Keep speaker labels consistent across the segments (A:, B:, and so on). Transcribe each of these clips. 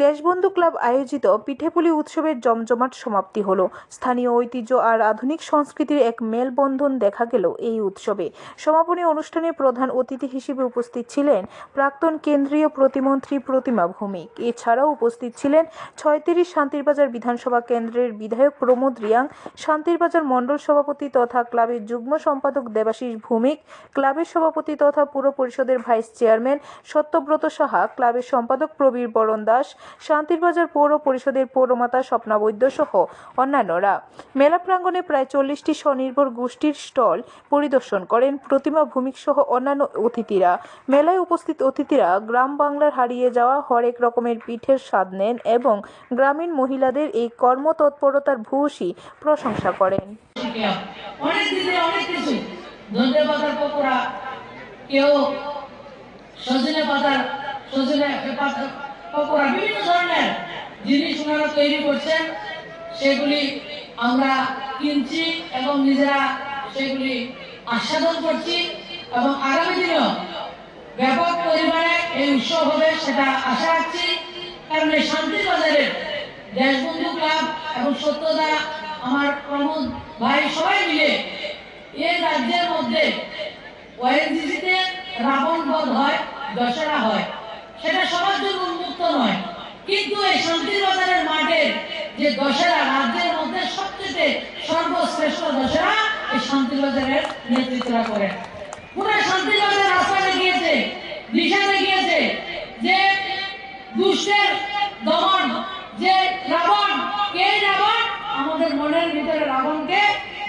A: Deshbandhu club আয়োজিত পিঠেপুলি উৎসবের জমজমাট সমাপ্তি হল। স্থানীয় ঐতিহ্য আর আধুনিক সংস্কৃতির এক মেলবন্ধন দেখা গেল এই উৎসবে। সমাপনী অনুষ্ঠানে প্রধান অতিথি হিসেবে উপস্থিত ছিলেন প্রাক্তন কেন্দ্রীয় প্রতিমন্ত্রী প্রতিমা ভৌমিক। এছাড়াও উপস্থিত ছিলেন ছয়ত্রিশ শান্তিরবাজার বিধানসভা কেন্দ্রের বিধায়ক প্রমোদ রিয়াং, শান্তিরবাজার মণ্ডল সভাপতি তথা ক্লাবের যুগ্ম সম্পাদক দেবাশিস ভৌমিক, ক্লাবের সভাপতি তথা পুর পরিষদের ভাইস চেয়ারম্যান সত্যব্রত সাহা, ক্লাবের সম্পাদক প্রবীর বরণ দাস শান্তিরবাজার পৌর পরিষদের পৌরমাতা স্বপ্না বৈদ্য সহ অন্যান্যরা। মেলা প্রাঙ্গণে প্রায় চল্লিশটি স্বনির্ভর গোষ্ঠীর স্টল পরিদর্শন করেন প্রতিমা ভূমিক সহ অন্যান্য অতিথিরা। মেলায় উপস্থিত অতিথিরা গ্রাম বাংলার হারিয়ে যাওয়া হরেক রকমের পিঠের স্বাদ নেন এবং গ্রামীণ মহিলাদের এই কর্মতৎপরতার ভূয়সী প্রশংসা করেন।
B: পাতার পাতার পকোড়া বিভিন্ন ধরনের জিনিস ওনারা তৈরি করছেন, সেগুলি আমরা কিনছি এবং নিজেরা সেগুলি আস্বাদন করছি এবং আগামী দিনেও ব্যাপক পরিমাণে এই উৎসব হবে সেটা আশা রাখছি। কারণ এই শান্তির বাজারের দেশবন্ধু ক্লাব এবং সত্যদা, আমার প্রমোদ ভাই সবাই মিলে এই রাজ্যের মধ্যে ওএনজিসিতে রাবণ বধ হয় দশরা হয়। সেটা সবার জন্য উন্মুক্ত নয়। কিন্তু এই শান্তির বাজারের মাঠে যে দশরা রাজ্যের মধ্যে সবচেয়ে সর্বশ্রেষ্ঠ দশরা এই শান্তির বাজারের নেতৃত্বরা করেন পুরো শান্তির বাজার দিশা দেখিয়েছে যে দুষ্টের দমন, যে রাবণ, কে রাবণ? আমাদের মনের ভিতরে রাবণকে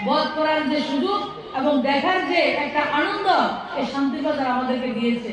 B: বধ করার যে সুযোগ এবং দেখার যে একটা আনন্দ, এই শান্তিবাজার আমাদেরকে দিয়েছে।